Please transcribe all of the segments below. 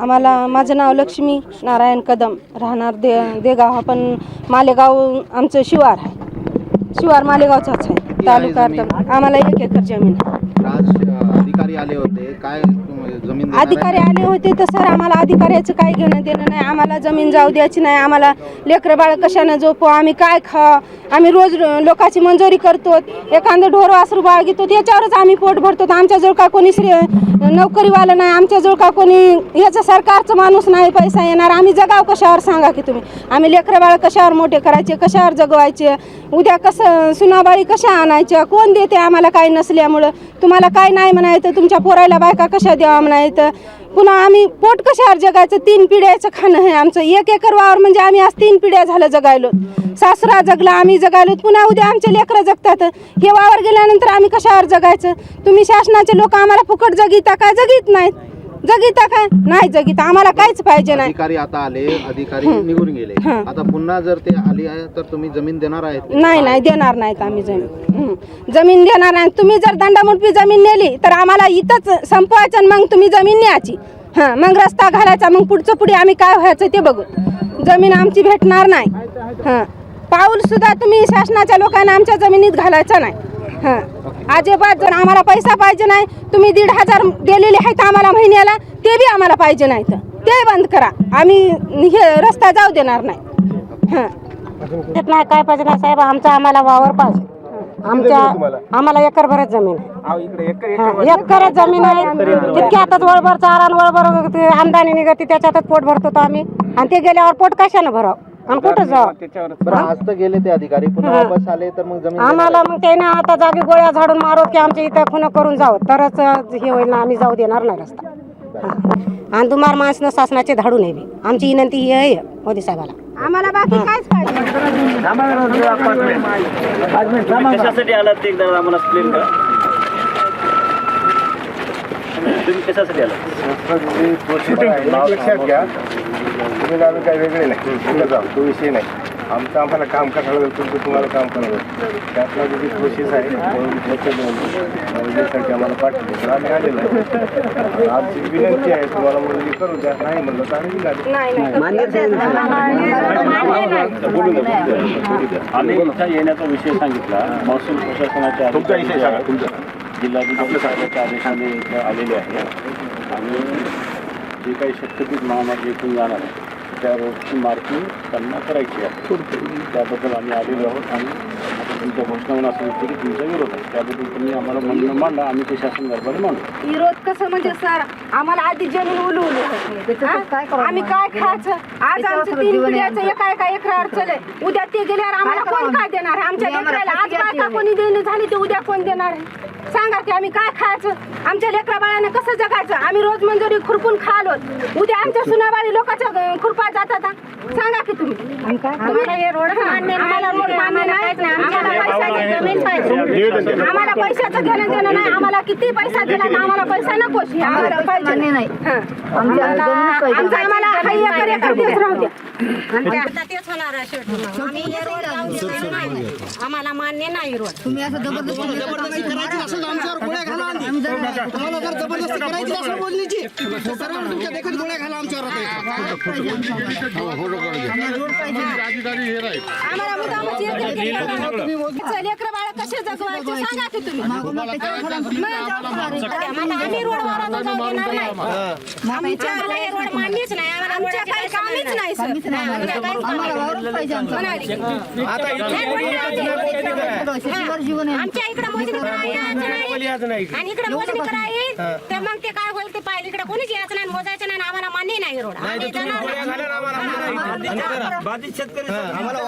आम्हाला माझं नाव लक्ष्मी नारायण कदम राहणार दे देगाव. हा पण मालेगाव आमचं शिवार आहे. शिवार मालेगावचाच आहे तालुका आम्हाला एक एकर जमीन आहे. आज अधिकारी आले होते. काय जमीन? अधिकारी आले होते तर सर आम्हाला अधिकाऱ्याचं काही घेणं देणं नाही आम्हाला जमीन जाऊ द्यायची नाही आम्हाला लेकरं बाळ कशानं झोपू आम्ही काय खा आम्ही रोज लोकांची मंजुरी करतो एखादं ढोर वासरू बाळ घेतो याच्यावरच आम्ही पोट भरतो. आमच्याजवळ का कोणी श्री नोकरीवाला नाही आमच्याजवळ का कोणी याचं सरकारचं माणूस नाही पैसा येणार? आम्ही जगाव कशावर सांगा की तुम्ही? आम्ही लेकरं बाळ कशावर मोठे करायचे कशावर जगवायचे? उद्या कसं सुनाबाळी कशा आणायच्या? कोण देते आम्हाला काही नसल्यामुळं? तुम्हाला काय नाही म्हणायचं तुमच्या पोरायला बायका कशा द्यावा आहेत पुन्हा आम्ही पोट कशावर जगायचं? तीन पिढ्याचं खाणं आहे आमचं एक एकर वावर म्हणजे आम्ही आज तीन पिढ्या झालं जगायलो. सासरा जगला आम्ही जगायलो. पुन्हा उद्या आमचे लेकरं जगतात. हे वावर गेल्यानंतर आम्ही कशावर जगायचं? तुम्ही शासनाचे लोक आम्हाला फुकट जगिता काय जगीत नाहीत. जगिता काय? नाही जगिता आम्हाला काहीच पाहिजे नाही. अधिकारी आता आले अधिकारी निघून गेले. हं. आता पुन्हा जर ते आले आहे तर तुम्ही जमीन देणार आहेत? नाही नाही देणार नाहीत आम्ही जमीन. हं. जमीन देणार नाही. तुम्ही जर दंडामुटपी जमीन नेली तर आम्हाला इथंच संपवायचं आणि मग तुम्ही जमीन न्यायची. हां. मग रस्ता घालायचा मग पुढचं पुढे आम्ही काय व्हायचं ते बघू. जमीन आमची भेटणार नाही. हां. पाऊल सुद्धा तुम्ही शासनाच्या लोकांना आमच्या जमिनीत घालायचा नाही. हां. अजिबात जर आम्हाला पैसा पाहिजे नाही तुम्ही दीड हजार दिलेले आहेत आम्हाला महिन्याला ते बी आम्हाला पाहिजे नाही तर. ते बंद करा. आम्ही हे रस्ता जाऊ देणार नाही. हां. देत नाही काय पाहिजे नाही साहेब आमचा आम्हाला वावर पाहिजे. आमच्या आम्हाला एकर भरच जमीन आहे. हा, एकरच जमीन आहे. तितकी आताच वळभर चारा वळभर ते आमदानी निघते त्याच्यातच पोट भरतो तो आम्ही. आणि ते गेल्यावर पोट कशानं भराव? आणि कुठं जाऊ बरं. आज तर गेले ते अधिकारी पुन्हा वापस आले तर मग जमीन आम्हाला मग त्याने आता जागी गोळ्या झाडून मारो की आमच्या इथं खुनं करून जावं. तरच हे होईल ना आम्ही जाऊ देणार नाही रस्ता. हा. आणि दुमार माणसं शासनाचे धाडू नये बी. आमची विनंती ही आहे मोदी साहेबाला. आम्हाला बाकी काहीच पाहिजे कशासाठी आलात ते एकदा आम्हाला करा. तुम्ही कशासाठी आलात? लक्षात घ्या. तुम्ही आम्ही काही वेगळे नाही. पुढे जाऊ? तो विषय नाही. आमचं आम्हाला काम करायला लागेल तुमचं तुम्हाला काम करावं लागेल. त्यातला जी प्रोसेस आहे त्यासाठी आम्हाला पाठवलं तर आम्ही आलेलो आहे आमची विनंती आहे तुम्हाला मुलगी करू द्या. नाही म्हणलं तर आम्ही निघाले. बोलू द्या, बोलू द्या, बोलू द्या. आम्ही इथं येण्याचा विषय सांगितला. महसूल प्रशासनाच्या अधिकारी जे आहेत, जिल्हाधिकारी साहेबांच्या आदेशाने इथं आलेले आहे. आणि जे काही शक्यतीत महामार्ग इथून जाणार आहे त्या रोडची मार्किंग त्यांना करायची आहे. त्याबद्दल आम्ही आलेलो आहोत आणि आता तुमच्या घोषणावर असं दिसतं की तुमचा विरोध आहे. त्याबद्दल तुम्ही आम्हाला म्हणणं मांडा. आम्ही ते शासन दरबारी मांडू. विरोध कसं म्हणजे सर आम्हाला आधी जमीन उलू. हा? आम्ही काय खायचं? आज आमचं तीन पिढ्याचं एका एका एकरावर चले उद्या ते गेल्यावर आम्हाला कोण काय देणार आहे? आमच्या लेकराला आज बायका कोणी देणं झाली ते उद्या कोण देणार आहे? सांगा की आम्ही काय खायचं? आमच्या लेकरा बाळानं कसं जगायचं? आम्ही रोज मंजुरी खुरपून खालो. उद्या आमच्या सुनाबाळी लोकांच्या अं, खुरपा जातात हा? सांगा की तुम्ही आम्हाला हे रोड मान्य नाही. आम्हाला रोड मान्य नाही. आम्हाला पैशाची जमीन पाहिजे आम्हाला पैशाचं घेणं देणं नाही आम्हाला किती पैसा दिला आम्हाला पैसा नकोच हे. आम्हाला पाहिजे नाही आमचं आम्हाला हा एकर एकर तेच राहू द्या. आता तेच होणार आहे शेवटी. आम्ही हे रोड जाऊ देणार नाही. आम्हाला मान्य नाही रोड. तुम्ही असं जबरदस्ती करायची असेल तर आमच्यावर गोळ्या घाला आधी. तुम्हाला जर जबरदस्ती करायची असेल बोलण्याची तर सरळ तुमच्या देखत गोळ्या घाला आमच्यावर आम्हाला मुद्दामच. लेकरं बाळं कसे जगवायचे सांगा की तुम्ही आम्हाला आम्ही रोडवर आता जाऊ देणार नाही आमच्या आम्हाला हे रोड मान्यच नाही आम्हाला आमच्या रोडाची काही काही कामीच नाही सर आमच्या काहीच कामं नाही. म्हणाली. आमच्या इकडे मोजणी करायचं नाही आणि इकडे मोजणी करायची तर मग ते काय होईल ते पाहिजे इकडे कोणीच यायचं नाही मोजायचं नाही आणि आम्हाला मान्य नाही रोड आम्ही जाणार नाही. आम्हाला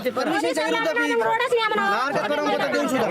रोड चालवायचे. परमिशनच्या विरुद्ध रोडच नाही आम्हाला देऊन सुद्धा